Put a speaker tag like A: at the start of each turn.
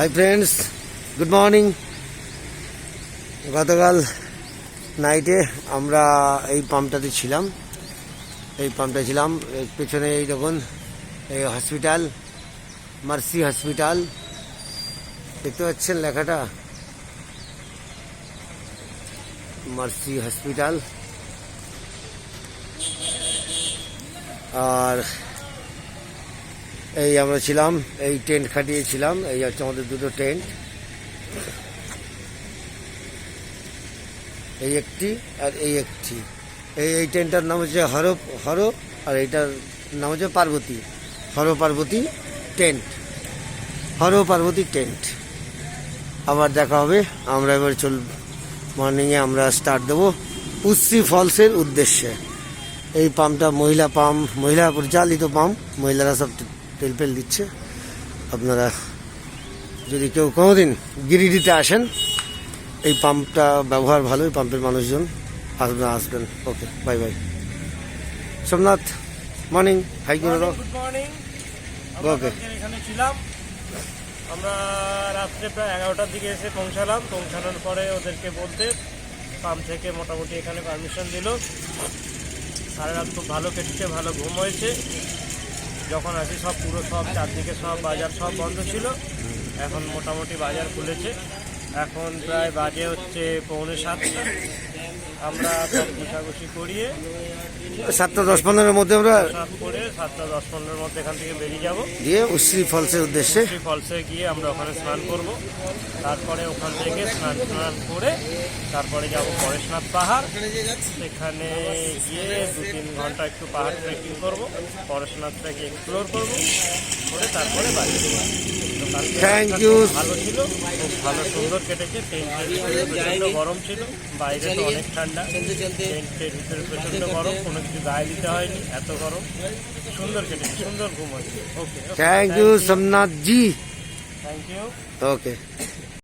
A: Hi friends good morning গতকাল নাইটে আমরা এই পাম্পটাতে ছিলাম। এই পাম্পটা ছিলাম। এর পেছনে এই দেখুন, এই হসপিটাল মার্সি হসপিটাল দেখতে পাচ্ছেন লেখাটা? মার্সি হসপিটাল আর এই আমরা ছিলাম, এই টেন্ট খাটিয়েছিলাম, এই হচ্ছে আমাদের দুটো টেন্ট। এই একটি আর এই একটি। এই এই টেন্টটার নাম হচ্ছে হর হর আর এইটার নাম হচ্ছে পার্বতী। হর পার্বতী টেন্ট। হর পার্বতী টেন্ট। আবার দেখা হবে, আমরা এবার চল মর্নিংয়ে আমরা স্টার্ট দেবো উচ্ছি ফলসের উদ্দেশ্যে। এই পাম্পটা মহিলা পাম্প, মহিলা পরিচালিত পাম্প, মহিলারা সব তেল ফেল দিচ্ছে। আপনারা যদি কেউ কোনোদিন গিরিডিতে আসেন এই পাম্পটা ব্যবহার ভালো এই পাম্পের মানুষজন আসবেন আসবেন। Okay bye bye. Somnath morning hi
B: good morning. Okay এখানে ছিলাম। আমরা রাত্রে প্রায় এগারোটার দিকে এসে পৌঁছালাম। পৌঁছানোর পরে ওদেরকে বলতে পাম্প থেকে মোটামুটি এখানে পারমিশন দিল। সারা রাত খুব ভালো কেটেছে ভালো ঘুম হয়েছে। যখন আসি, সব পুরো সব চারদিকে সব বাজার সব বন্ধ ছিল। এখন মোটামুটি বাজার খুলেছে। এখন প্রায় বাজে হচ্ছে পৌনে সাতটা। আমরা ঘুষাঘুষি করিয়ে
A: সাতটা দশ পনেরোর মধ্যে আমরা
B: করে সাতটা দশ পনেরোর মধ্যে এখান থেকে বেরিয়ে যাব।
A: দিয়ে উশ্রী ফলসের উদ্দেশ্যে।
B: শ্রী ফলসে গিয়ে আমরা ওখানে স্নান করব। তারপরে ওখান থেকে স্নান স্নান করে তারপরে যাব পরেশনাথ পাহাড়। সেখানে গিয়ে দু তিন ঘণ্টা একটু পাহাড় ট্রেকিং করব। পরেশনাথটাকে এক্সপ্লোর করব। করে তারপরে বাড়ি
A: you.
B: খুব ভালো ছিল খুব ভালো সুন্দর কেটেছে গরম ছিল বাইরে তো অনেক ঠান্ডা। টেন্টের ভিতরে প্রচণ্ড গরম কোনো কিছু গায়ে দিতে হয়নি এত গরম। সুন্দর কেটেছে সুন্দর ঘুম হয়েছে। Okay
A: thank you Somnath ji
B: thank you
A: okay